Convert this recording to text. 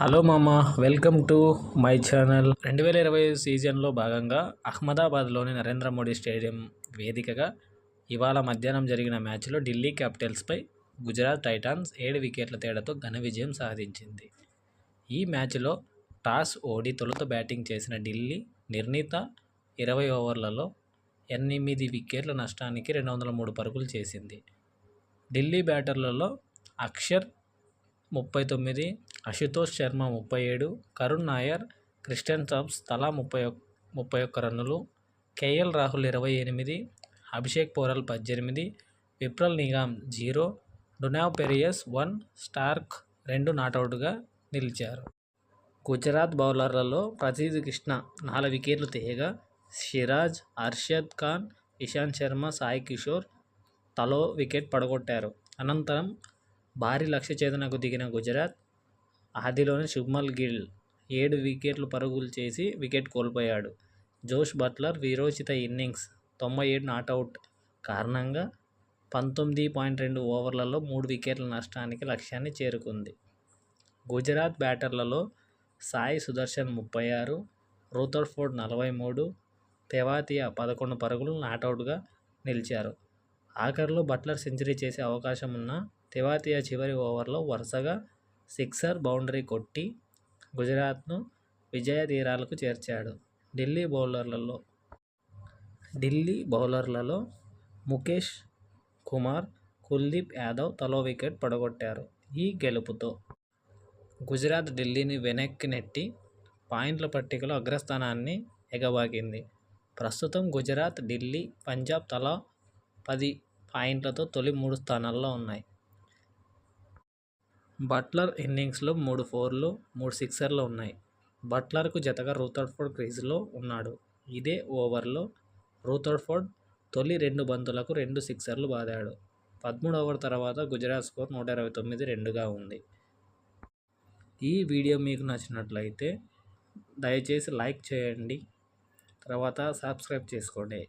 Hello మామ welcome to my channel. రెండు వేల ఇరవై సీజన్లో భాగంగా అహ్మదాబాద్లోని నరేంద్ర మోడీ స్టేడియం వేదికగా ఇవాళ మధ్యాహ్నం జరిగిన మ్యాచ్లో ఢిల్లీ క్యాపిటల్స్పై గుజరాత్ టైటాన్స్ ఏడు వికెట్ల తేడాతో ఘన విజయం సాధించింది. ఈ మ్యాచ్లో టాస్ ఓడి తొలుత బ్యాటింగ్ చేసిన ఢిల్లీ నిర్ణీత ఇరవై ఓవర్లలో ఎనిమిది వికెట్ల నష్టానికి రెండు వందల మూడు పరుగులు చేసింది. ఢిల్లీ బ్యాటర్లలో అక్షర్ ముప్పై తొమ్మిది అశుతోష్ శర్మ ముప్పై ఏడు కరుణ్ నాయర్ క్రిస్టియన్ టాప్స్ తలా ముప్పై ముప్పై ఒక్క రన్నులు కేఎల్ రాహుల్ ఇరవై ఎనిమిది అభిషేక్ పోరల్ పద్దెనిమిది Vipraj Nigam zero Donovan Ferreira one Starc రెండు నాటౌట్గా నిలిచారు. గుజరాత్ బౌలర్లలో ప్రసిద్ధ్ కృష్ణ నాలుగు వికెట్లు తీయగా సిరాజ్ అర్షద్ ఖాన్ ఇషాంత్ శర్మ సాయి కిషోర్ తలో వికెట్ పడగొట్టారు. అనంతరం భారీ లక్ష్య ఛేదనకు దిగిన గుజరాత్ ఆదిలోనే శుభ్మల్ గిల్ ఏడు వికెట్లు పరుగులు చేసి వికెట్ కోల్పోయాడు. జోష్ బట్లర్ వీరోచిత ఇన్నింగ్స్ తొంభై ఏడు నాటౌట్ కారణంగా పంతొమ్మిది పాయింట్ రెండు ఓవర్లలో మూడు వికెట్ల నష్టానికి లక్ష్యాన్ని చేరుకుంది. గుజరాత్ బ్యాటర్లలో సాయి సుదర్శన్ ముప్పై ఆరు రూథర్ఫోర్డ్ నలభై మూడు తెవాతియా పదకొండు పరుగులు నాటౌట్గా నిలిచారు. ఆఖరిలో బట్లర్ సెంచరీ చేసే అవకాశం ఉన్న తెవాతియా చివరి ఓవర్లో వరుసగా సిక్సర్ బౌండరీ కొట్టి గుజరాత్ను విజయ తీరాలకు చేర్చాడు. ఢిల్లీ బౌలర్లలో ఢిల్లీ బౌలర్లలో ముఖేష్ కుమార్ కుల్దీప్ యాదవ్ తలో వికెట్ పడగొట్టారు. ఈ గెలుపుతో గుజరాత్ ఢిల్లీని వెనక్కి నెట్టి పాయింట్ల పట్టికలో అగ్రస్థానాన్ని ఎగబాకింది. ప్రస్తుతం గుజరాత్ ఢిల్లీ పంజాబ్ తలా పది పాయింట్లతో తొలి మూడు స్థానాల్లో ఉన్నాయి. బట్లర్ ఇన్నింగ్స్లో మూడు ఫోర్లు మూడు సిక్సర్లు ఉన్నాయి. బట్లర్కు జతగా రూథర్ఫోర్డ్ క్రీజులో ఉన్నాడు. ఇదే ఓవర్లో రూథర్ఫోర్డ్ తొలి రెండు బంతులకు రెండు సిక్సర్లు బాదాడు. పదమూడు ఓవర్ తర్వాత గుజరాత్ స్కోర్ నూట ఇరవై తొమ్మిది రెండుగా ఉంది. ఈ వీడియో మీకు నచ్చినట్లయితే దయచేసి లైక్ చేయండి. తర్వాత సబ్స్క్రైబ్ చేసుకోండి.